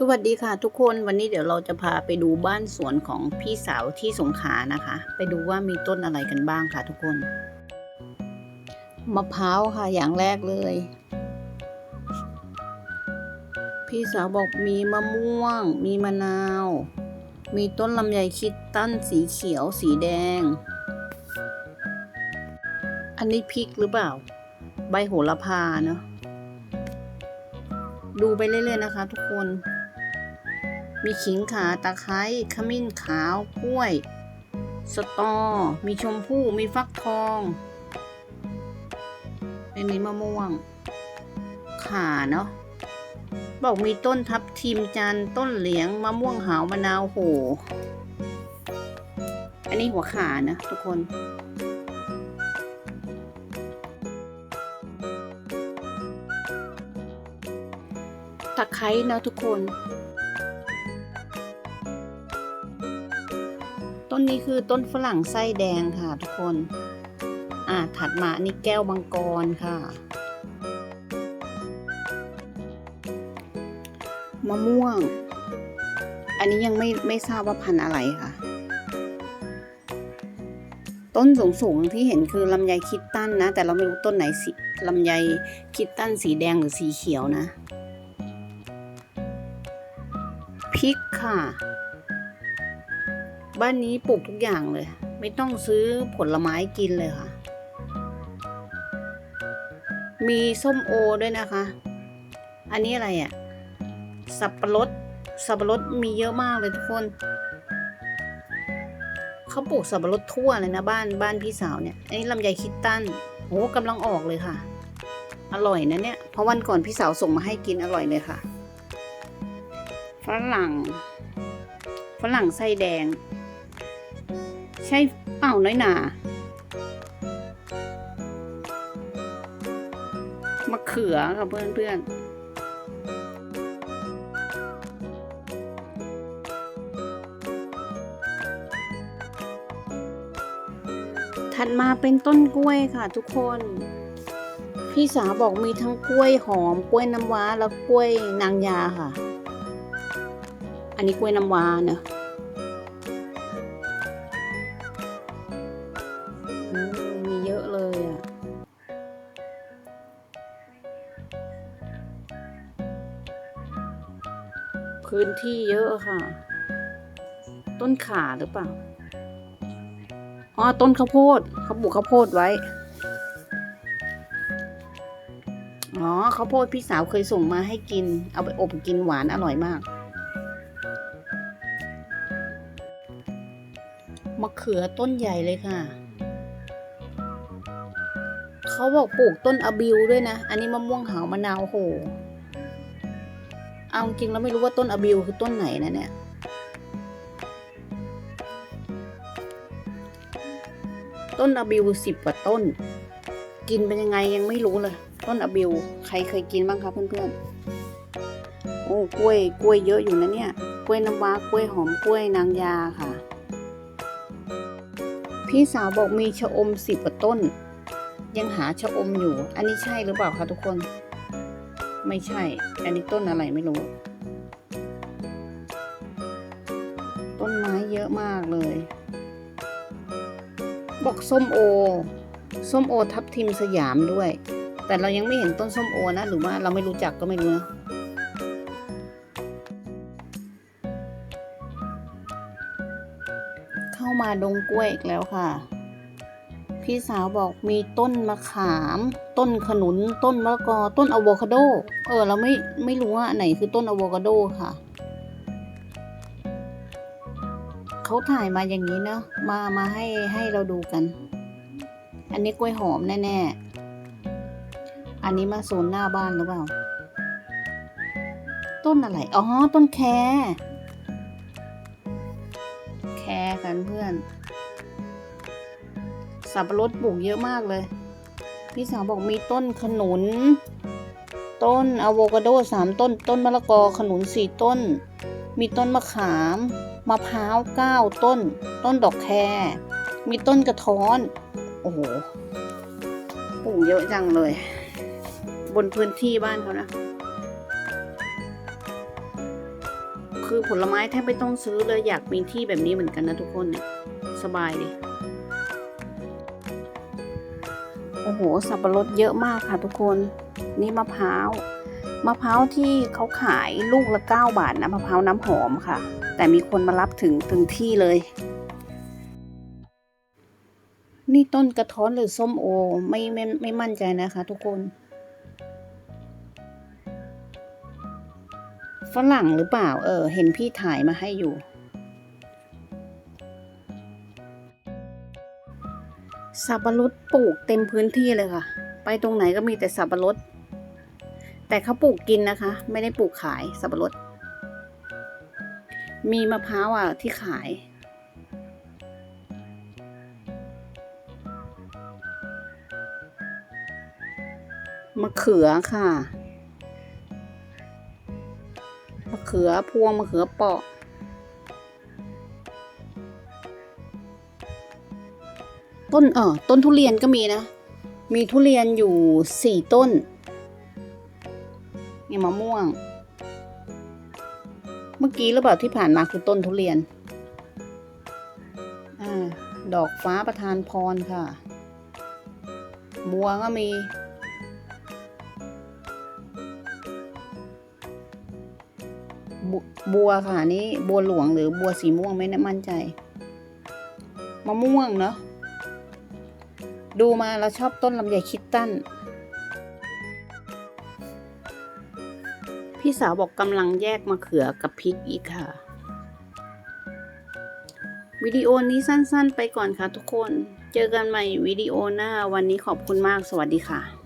สวัสดีค่ะทุกคนวันนี้เดี๋ยวเราจะพาไปดูบ้านสวนของพี่สาวที่สงขลานะคะ ไปดูว่ามีต้นอะไรกันบ้างค่ะทุกคน มะพร้าวค่ะอย่างแรกเลย พี่สาวบอกมีมะม่วง มีมะนาว มีต้นลำไยคิดตั้นสีเขียวสีแดง อันนี้พริกหรือเปล่า ใบโหระพาเนาะดูไปเรื่อยๆนะคะทุกคน มีขิงขาตะไคร้ขมิ้นขาวกล้วย สตอ มีชมพู่ มีฟักทองอันนี้มะม่วง ขาเนาะบอกมีต้นทับทิมจันต้นเหลียงมะม่วงหาวมะนาวโห อันนี้หัวขานะทุกคนตะไคร้นะทุกคน ต้นนี้คือต้นฝรั่งไส้แดงค่ะทุกคน อ่าถัดมาอันนี่แก้วมังกรค่ะ มะม่วง อันนี้ยังไม่ไม่ทราบว่าพันธุ์อะไรค่ะ ต้นสูงๆที่เห็นคือลำไยคิดตั้นนะ แต่เราไม่รู้ต้นไหนสีลำไยคิดตั้นสีแดงหรือสีเขียวนะ พริกค่ะ บ้านนี้ปลูกทุกอย่างเลย ไม่ต้องซื้อผลไม้กินเลยค่ะ มีส้มโอด้วยนะคะ อันนี้อะไรอะ่ะ สับปะรด สับปะรดมีเยอะมากเลยทุกคน เขาปลูกสับปะรดทั่วเลยนะบ้านบ้านพี่สาวเนี่ย อันนี้ลำไยคิดตันโอ้กำลังออกเลยค่ะ อร่อยนะเนี่ย เพราะวันก่อนพี่สาวส่งมาให้กินอร่อยเลยค่ะ ฝรั่ง ฝรั่งไส้แดง ใช่เปล่าน้อยหนามะเขือค่ะเพื่อนเพื่อนถัดมาเป็นต้นกล้วยค่ะทุกคน พี่สาวบอกมีทั้งกล้วยหอมกล้วยน้ำว้าแล้วกล้วยนางยาค่ะ อันนี้กล้วยน้ำว้าเนอะ มีเยอะเลยอะ พื้นที่เยอะค่ะ ต้นขาหรือเปล่า อ๋อ ต้นข้าวโพดเขาปลูกข้าวโพดไว้ อ๋อ ข้าวโพดพี่สาวเคยส่งมาให้กิน เอาไปอบกินหวานอร่อยมากมะเขือต้นใหญ่เลยค่ะ เขาบอกปลูกต้นอะบิวด้วยนะ อันนี้มะม่วงหาวมะนาวโห เอาจริงแล้วไม่รู้ว่าต้นอะบิวคือต้นไหนนะเนี่ย ต้นอะบิวสิบกว่าต้น กินเป็นยังไงยังไม่รู้เลย ต้นอะบิว ใครเคยกินบ้างคะเพื่อนๆ โอ้กล้วยกล้วยเยอะอยู่นะเนี่ย กล้วยน้ำว้ากล้วยหอมกล้วยนางยาค่ะ พี่สาวบอกมีชะอมสิบกว่าต้น ยังหาชะอมอยู่ อันนี้ใช่หรือเปล่าคะทุกคน ไม่ใช่ อันนี้ต้นอะไรไม่รู้ ต้นไม้เยอะมากเลย บอกส้มโอ ส้มโอทับทิมสยามด้วย แต่เรายังไม่เห็นต้นส้มโอนะ หรือว่าเราไม่รู้จักก็ไม่รู้นะเข้ามาดงกล้วยอีกแล้วค่ะ พี่สาวบอกมีต้นมะขาม ต้นขนุน ต้นมะละกอ ต้นอะโวคาโด เออ เราไม่ไม่รู้ว่าอันไหนคือต้นอะโวคาโดค่ะ เขาถ่ายมาอย่างนี้เนอะมามาให้ให้เราดูกัน อันนี้กล้วยหอมแน่ๆ อันนี้มาโซนหน้าบ้านหรือเปล่า ต้นอะไร อ๋อ ต้นแค แคกันเพื่อน สับปะรดปลูกเยอะมากเลย พี่สาวบอกมีต้นขนุน ต้นอะโวคาโดสามต้น ต้นมะละกอขนุนสี่ต้น มีต้นมะขามมะพร้าวเก้าต้น ต้นดอกแครมีต้นกระท้อน โอ้โหปลูกเยอะจังเลย บนพื้นที่บ้านเขานะ คือผลไม้แทบไม่ต้องซื้อเลยอยากมีที่แบบนี้เหมือนกันนะทุกคนเนี่ย สบายดี อ้โห สับปะรดเยอะมากค่ะทุกคน นี่มะพร้าว มะพร้าวที่เขาขายลูกละ 9 บาทนะมะพร้าวน้ำหอมค่ะ แต่มีคนมารับถึงถึงที่เลย นี่ต้นกระท้อนหรือส้มโอไม่ไม่ไม่มั่นใจนะคะทุกคน ฝรั่งหรือเปล่า เออ เห็นพี่ถ่ายมาให้อยู่ สับปะรดปลูกเต็มพื้นที่เลยค่ะ ไปตรงไหนก็มีแต่สับปะรด แต่เขาปลูกกินนะคะ ไม่ได้ปลูกขายสับปะรด มีมะพร้าวอะที่ขาย มะเขือค่ะ มะเขือพวงมะเขือเปาะ ต้นเออต้นทุเรียนก็มีนะ มีทุเรียนอยู่สี่ต้นนี่มะม่วง เมื่อกี้หรือเปล่าที่ผ่านมาคือต้นทุเรียนอดอกฟ้าประทานพรค่ะ บัวก็มีบบัวค่ะนี่บัวหลวงหรือบัวสีม่วงไม่แน่มั่นใจ มะม่วงเนาะ ดูมาเราชอบต้นลำไยคิดตัน พี่สาวบอกกำลังแยกมะเขือกับพริกอีกค่ะ วิดีโอนี้สั้นๆไปก่อนค่ะทุกคน เจอกันใหม่วิดีโอหน้าวันนี้ขอบคุณมากสวัสดีค่ะ